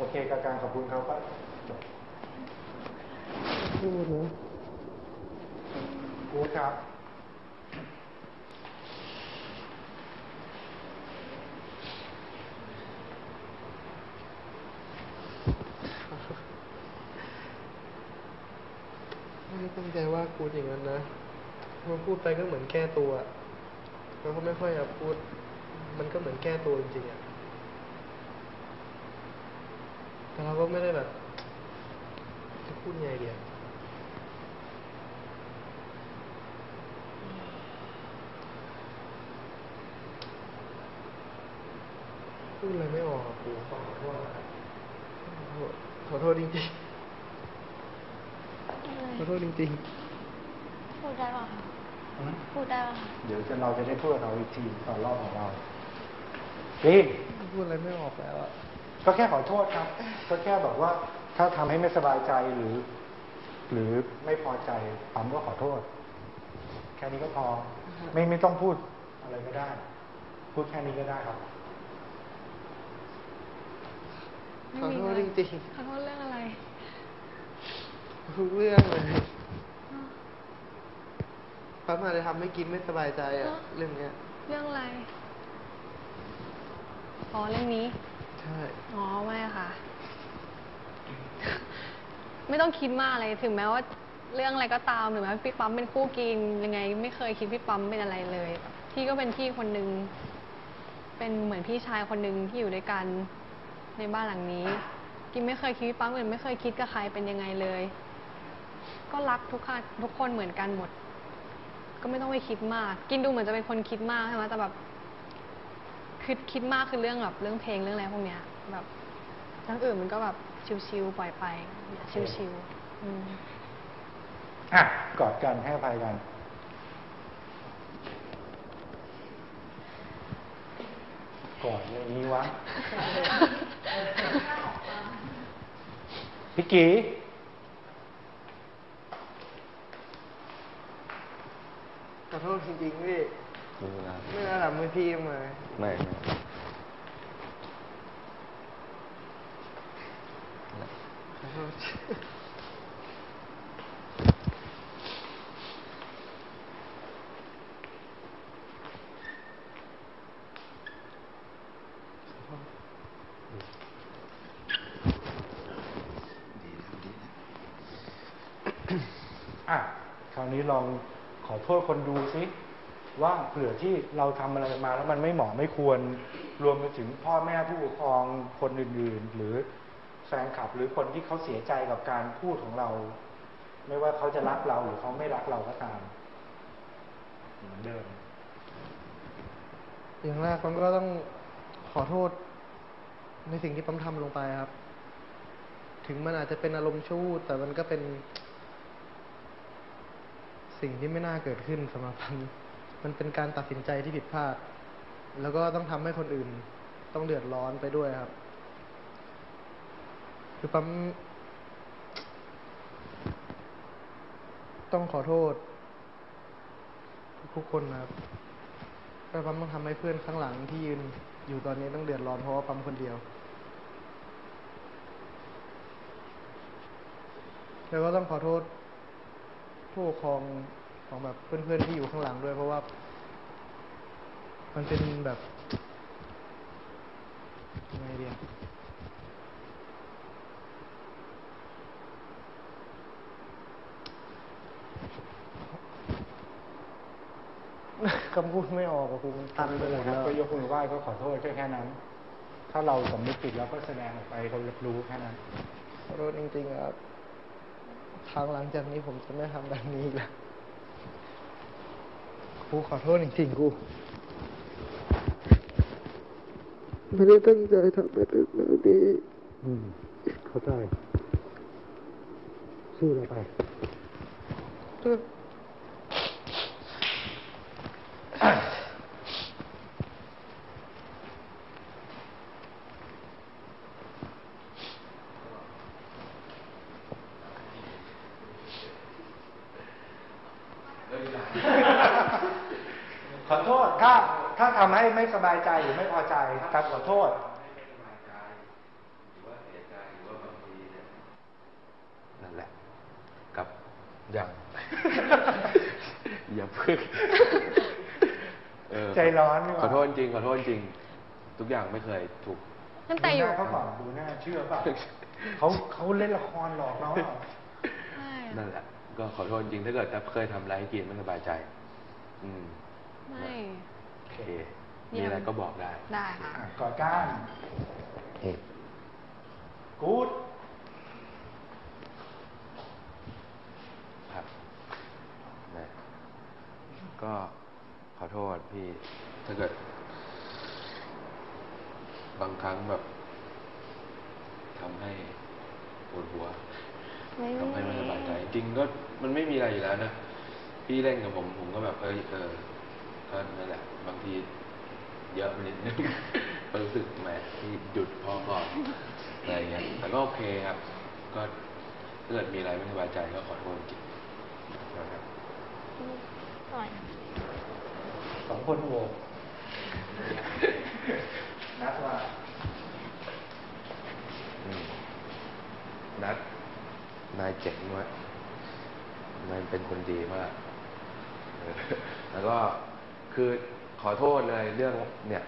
โอเคกับการขอบคุณเขาก็จบพูดนะกูดครับไม่ได้ตั้งใจว่าพูดอย่างนั้นนะพอพูดไปก็เหมือนแก้ตัว เราก็ไม่ค่อยอยากพูด มันก็เหมือนแก้ตัวจริงๆอะ แต่เราก็ไม่ได้แบบ จะพูดไงเดียวพูดอะไรไม่ออกอะกูขอโทษนะขอโทษจริงๆ ขอโทษจริงพูดได้ป่ะคะอืมพูดได้ป่ะคะเดี๋ยวจะเราจะได้พูดกับเขาอีกทีตอนรอบของเราจริงๆพูดอะไรไม่ออกแล้วอะ ก็แค่ขอโทษครับ ก็แค่บอกว่าถ้าทำให้ไม่สบายใจหรือ หรือไม่พอใจปั๊มก็ขอโทษ แค่นี้ก็พอ ไม่ไม่ต้องพูดอะไรก็ได้ พูดแค่นี้ก็ได้ครับขอโทษจริงขอโทษเรื่องอะไรๆทุกเรื่องเลยปั๊มอาจจะทำให้กินไม่สบายใจอะฮะเรื่องเนี้ย เรื่องอะไร อ๋อเรื่องนี้ ใช่ อ๋อไม่ค่ะ ไม่ต้องคิดมากเลยถึงแม้ว่า เรื่องอะไรก็ตามหรือแม้พี่ปั๊มเป็นคู่กินยังไง ไม่เคยคิดพี่ปั๊มเป็นอะไรเลยพี่ก็เป็นพี่คนหนึ่งเป็นเหมือนพี่ชายคนหนึ่งที่อยู่ด้วยกันในบ้านหลังนี้ กินไม่เคยคิดพี่ปั๊มเหมือนไม่เคยคิดกับใครเป็นยังไงเลย ก็รักทุกคนทุกคนเหมือนกันหมด ก็ไม่ต้องไปคิดมาก กินดูเหมือนจะเป็นคนคิดมากใช่ไหมแต่แบบ คิดคิดมากคือเรื่องแบบเรื่องเพลงเรื่องอะไรพวกเนี้ยแบบเรื่องอื่นมันก็แบบชิวๆปล่อยไปชิวๆอืมอะกอดกันให้อภัยกัน กอดอย่างนี้วะ พี่กีขอโทษจริงๆพี่ไม่เป็นไม่น่าทำมือพี่มาไม่ไม่อะ คราวนี้ลองขอโทษคนดูซิ ว่าเผื่อที่เราทำอะไรมาแล้วมันไม่เหมาะไม่ควรรวมไปถึงพ่อแม่ผู้ปกครองคนอื่น ๆ หรือแฟนคลับหรือคนที่เขาเสียใจกับการพูดของเรา ไม่ว่าเขาจะรักเราหรือเขาไม่รักเราก็ตามเหมือนเดิมอย่างแรกปั๊มก็ต้องขอโทษในสิ่งที่ปั๊มทำลงไปครับ ถึงมันอาจจะเป็นอารมณ์ชั่วูบแต่มันก็เป็น สิ่งที่ไม่น่าเกิดขึ้นสำหรับปั๊ม มันเป็นการตัดสินใจที่ผิดพลาด แล้วก็ต้องทำให้คนอื่น ต้องเดือดร้อนไปด้วยครับ คือปั๊มต้องขอโทษ ทุกคนนะครับแต่ปั๊มต้องทำให้เพื่อนข้างหลังที่ยืนอยู่ตอนนี้ต้องเดือดร้อนเพราะว่าปั๊มคนเดียว แล้วก็ต้องขอโทษผู้ปกครอง ของแบบเพื่อนๆที่อยู่ข้างหลังด้วย เพราะว่า มันเป็นแบบยังไงเดียคำพูดไม่ออกอะคุณตันไปหมดครัแล้บวก็ยกมือไหว้ก็ขอโทษแค่แค่นั้น ถ้าเราสำนึกผิดแล้วก็แสดงออกไปเขารับรู้แค่นั้นขอโทษจริงๆครับครั้งหลังจากนี้ผมจะไม่ทำแบบนี้อีกแล้ว กูขอโทษจริงๆกูไม่ได้ตั้งใจทำแบบนี้อืมเข้าใจ สู้เราไป ขอโทษถ้าถ้าทำให้ไม่สบายใจหรือไม่พอใจครับขอโทษนั่นแหละกับอยังอย่าเพิ่งใจร้อนขอโทษจริงขอโทษจริง ทุกอย่างไม่เคยถูกนั่นแต่อยู่เขาบอกดูหน้าเชื่อป่ะเขาเขาเล่นละครหลอกเรานั่นแหละ ก็ขอโทษจริงถ้าเกิดถ้เคยทำอะไรให้กินไม่สบายใจ อืม ไม่ โอเคเยี่มียมอะไรก็บอกได้ ได้ค่ะ อะกอดก้านกู๊ดครับนะก็ขอโทษพี่ ถ้าเกิด บางครั้งแบบทำให้ปวดหัวทำให้ไม่สบายใจจริงก็มันไม่มีอะไรอยู่แล้วนะ พี่เล่นกับผม ผมก็แบบเออเออ ก็นั่นแหละบางทีเยอะไปนิดนึงก็รู้สึกแหมที่หยุดพอก่อนอะไรเงี้ยแต่ก็โอเคครับ ก็ถ้าเกิดมีอะไรไม่สบายใจก็ขอโทษจริงนะครับสองคนโหวตนัดว่าอืมนัดนายเจ๋งมากนายเป็นคนดีมากเออแล้วก็ คือขอโทษเลยเรื่องเนี่ย